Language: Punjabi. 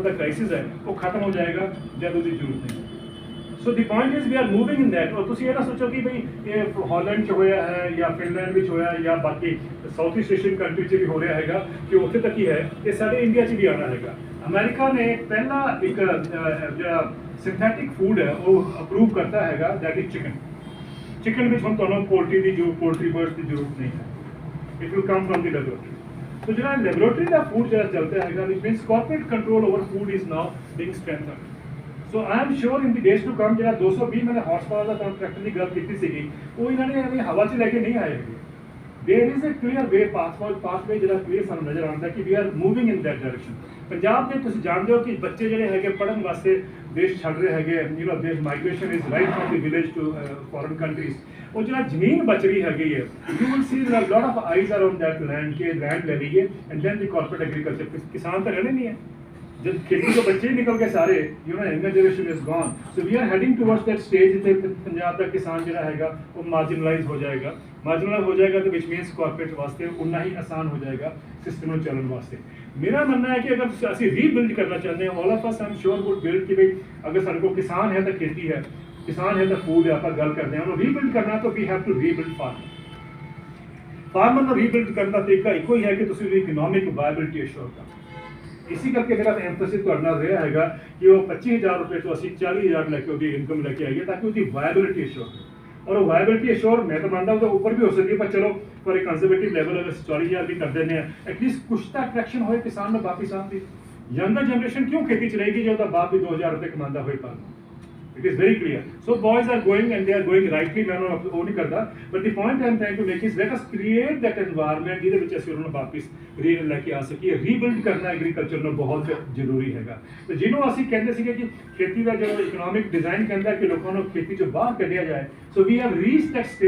ਵਾਟਰ ਕ੍ਰਾਈਸਿਸ ਹੈ, ਉਹ ਖਤਮ ਹੋ ਜਾਏਗਾ ਜਦ ਉਹਦੀ ਜ਼ਰੂਰਤ ਨਹੀਂ so the point is we are moving in that ਔਰ ਤੁਸੀਂ ਇਹ ਨਾ ਸੋਚੋ ਕਿ ਭਈ ਇਹ ਹਾਲੈਂਡ ਚ ਹੋਇਆ ਹੈ ਜਾਂ ਫਿਨਲੈਂਡ ਵਿੱਚ ਹੋਇਆ ਜਾਂ ਬਾਕੀ ਸਾਊਥ ਈਸਟ ਏਸ਼ੀਅਨ ਕੰਟਰੀ ਚ ਵੀ ਹੋ ਰਿਹਾ ਹੈਗਾ, ਕਿ ਉੱਥੇ ਤੱਕ ਹੀ ਹੈ, ਇਹ ਸਾਡੇ ਇੰਡੀਆ ਚ ਵੀ ਆਉਣਾ ਹੈਗਾ। ਅਮਰੀਕਾ ਨੇ ਪਹਿਲਾ ਇੱਕ ਜਿਹੜਾ ਸਿੰਥੈਟਿਕ ਫੂਡ ਹੈ, ਉਹ ਅਪਰੂਵ ਕਰਤਾ ਹੈਗਾ ਦੈਟ ਇਜ਼ ਚਿਕਨ ਚਿਕਨ ਵਿੱਚ ਹੁਣ ਤੁਹਾਨੂੰ ਪੋਲਟਰੀ ਦੀ ਜੋ ਪੋਲਟਰੀ ਬਰਡਸ ਦੀ ਜ਼ਰੂਰਤ ਨਹੀਂ ਹੈ। It will come from the laboratory So ਜਿਹੜਾ ਲੈਬੋਰੇਟਰੀ ਦਾ ਫੂਡ ਜਿਹੜਾ ਚੱਲਦਾ ਹੈਗਾ it means corporate control over food is now being strengthened so I am sure in the days to come ਜਿਹੜਾ 220 ਮੈਨੇ ਹਾਰਸ ਪਾਵਰ ਦਾ ਕੰਟਰੈਕਟ ਦੀ ਗੱਲ ਕੀਤੀ ਸੀਗੀ ਉਹ ਇਹਨਾਂ ਨੇ ਐਵੇਂ ਹਵਾ 'ਚ ਲੈ ਕੇ ਨਹੀਂ ਆਏ ਹੈਗੇ there is a clear way pass for passway ਜਿਹੜਾ ਕਲੀਅਰ ਸਾਨੂੰ ਨਜ਼ਰ ਆਉਂਦਾ ਕਿ we are moving in that direction Punjab ਦੇ ਤੁਸੀਂ ਜਾਣਦੇ ਹੋ ਕਿ ਬੱਚੇ ਜਿਹੜੇ ਹੈਗੇ ਪੜਨ ਵਾਸਤੇ ਦੇਸ਼ ਛੱਡ ਰਹੇ ਹੈਗੇ ਯੂ نو ਦੇਸ਼ migration is right from the village to foreign countries ਉਹ ਜਿਹੜਾ ਜ਼ਮੀਨ ਬਚ ਰਹੀ ਹੈਗੀ ਹੈ you will see there lot of eyes around that land K land ਲੈ ਲਈਏ and then the corporate agriculture ਕਿਸਾਨ ਤਾਂ ਰਹਿਣੇ ਨਹੀਂ ਹੈ। ਜਦ ਖੇਤੀ ਤੋਂ ਬੱਚੇ ਹੀ ਨਿਕਲ ਗਏ ਸਾਰੇ you know younger generation is gone so we are heading towards that stage ਜਿੱਥੇ ਪ- ਪੰਜਾਬ ਦਾ ਕਿਸਾਨ ਜਿਹੜਾ ਹੈਗਾ ਉਹ ਮਾਰਜਨਲਾਈਜ਼ ਹੋ ਜਾਏਗਾ ਮਾਰਜਨਲਾਈਜ਼ ਹੋ ਜਾਏਗਾ ਤੇ ਵਿਚ ਮੀਨਸ ਕਾਰਪੋਰੇਟ ਵਾਸਤੇ ਉਨਾ ਹੀ ਆਸਾਨ ਹੋ ਜਾਏਗਾ ਸਿਸਟਮ ਨੂੰ ਚੱਲਣ ਵਾਸਤੇ ਮੇਰਾ ਮੰਨਣਾ ਹੈ ਕਿ ਅਗਰ ਤੁਸੀਂ- ਅਸੀਂ ਰੀਬਿਲਡ ਕਰਨਾ ਚਾਹੁੰਦੇ ਹਾਂ all of us um sure would build ਕਿ ਵੀ ਅਗਰ ਸਾਡੇ ਕੋਲ ਕਿਸਾਨ ਹੈ ਤਾਂ ਖੇਤੀ ਹੈ ਕਿਸਾਨ ਹੈ ਤਾਂ ਫੂਡ ਹੈ ਆਪਾਂ ਗੱਲ ਕਰਦੇ ਹਾਂ ਉਹਨੂੰ ਰੀਬਿਲਡ ਕਰਨਾ ਤਾਂ we have to rebuild farm farmer ਨੂੰ ਰੀਬਿਲਡ ਕਰਨ ਦਾ ਤਰੀਕਾ ਇੱਕੋ ਹੀ ਹੈ ਕਿ ਤੁਸੀਂ ਉਹਦੀ ਇਸੇ ਕਰਕੇ ਮੇਰਾ ਐਮਫੈਸਿਸ ਤੁਹਾਡੇ ਨਾਲ ਰਿਹਾ ਹੈਗਾ ਕਿ ਉਹ 25000 ਰੁਪਏ ਤੋਂ ਅਸੀਂ 40000 ਲੈ ਕੇ ਉਹਦੀ ਇਨਕਮ ਲੈ ਕੇ ਆਈਏ ਤਾਂ ਕਿ ਉਹਦੀ ਵਾਇਬਿਲਿਟੀ ਅਸ਼ੋਰ ਔਰ ਉਹ ਵਾਇਬਿਲਿਟੀ ਅਸ਼ੋਰ ਮੈਂ ਤਾਂ ਮੰਨਦਾ ਉਹਦਾ ਉੱਪਰ ਵੀ ਹੋ ਸਕਦੀ ਹੈ ਪਰ ਚਲੋ ਫॉर ਇੱਕ ਕੰਜ਼ਰਵੇਟਿਵ ਲੈਵਲ ਅਗਰ ਅਸੀਂ 40000 ਵੀ ਕਰ ਦਿੰਦੇ ਆ ਐਟਲੀਸਟ ਕੁਛ ਤਾਂ ਅਟਰੈਕਸ਼ਨ ਹੋਏ ਕਿਸਾਨ ਨੂੰ ਵਾਪਸ ਆਉਣ ਦੀ ਯੰਗਰ ਜਨਰੇਸ਼ਨ ਕਿਉਂ ਖੇਤੀ ਚ ਰਹੇਗੀ ਜੇ ਉਹਦਾ ਬਾਪ ਵੀ 2000 ਰੁਪਏ ਕਮਾਉਂਦਾ ਹੋਏ ਪਰ It is very clear. So, boys are going and they are going rightly. ਮੈਂ ਉਹਨਾਂ ਨੂੰ ਉਹ ਨਹੀਂ ਕਰਦਾ but the point I trying to make is let us create that environment ਜਿਹਦੇ ਵਿੱਚ ਅਸੀਂ ਉਹਨਾਂ ਨੂੰ ਵਾਪਿਸ ਰੀ ਲੈ ਕੇ ਆ ਸਕੀਏ ਰੀਬਿਲਡ ਕਰਨਾ ਐਗਰੀਕਲਚਰ ਨੂੰ ਬਹੁਤ ਜ਼ਰੂਰੀ ਹੈਗਾ ਤੇ ਜਿਹਨੂੰ ਅਸੀਂ ਕਹਿੰਦੇ ਸੀਗੇ ਕਿ ਖੇਤੀ ਦਾ ਜਿਹੜਾ ਇਕਨੋਮਿਕ ਡਿਜ਼ਾਈਨ ਕਹਿੰਦਾ ਕਿ ਲੋਕਾਂ ਨੂੰ ਖੇਤੀ ਚੋਂ ਬਾਹਰ ਕੱਢਿਆ ਜਾਏ so we have reach that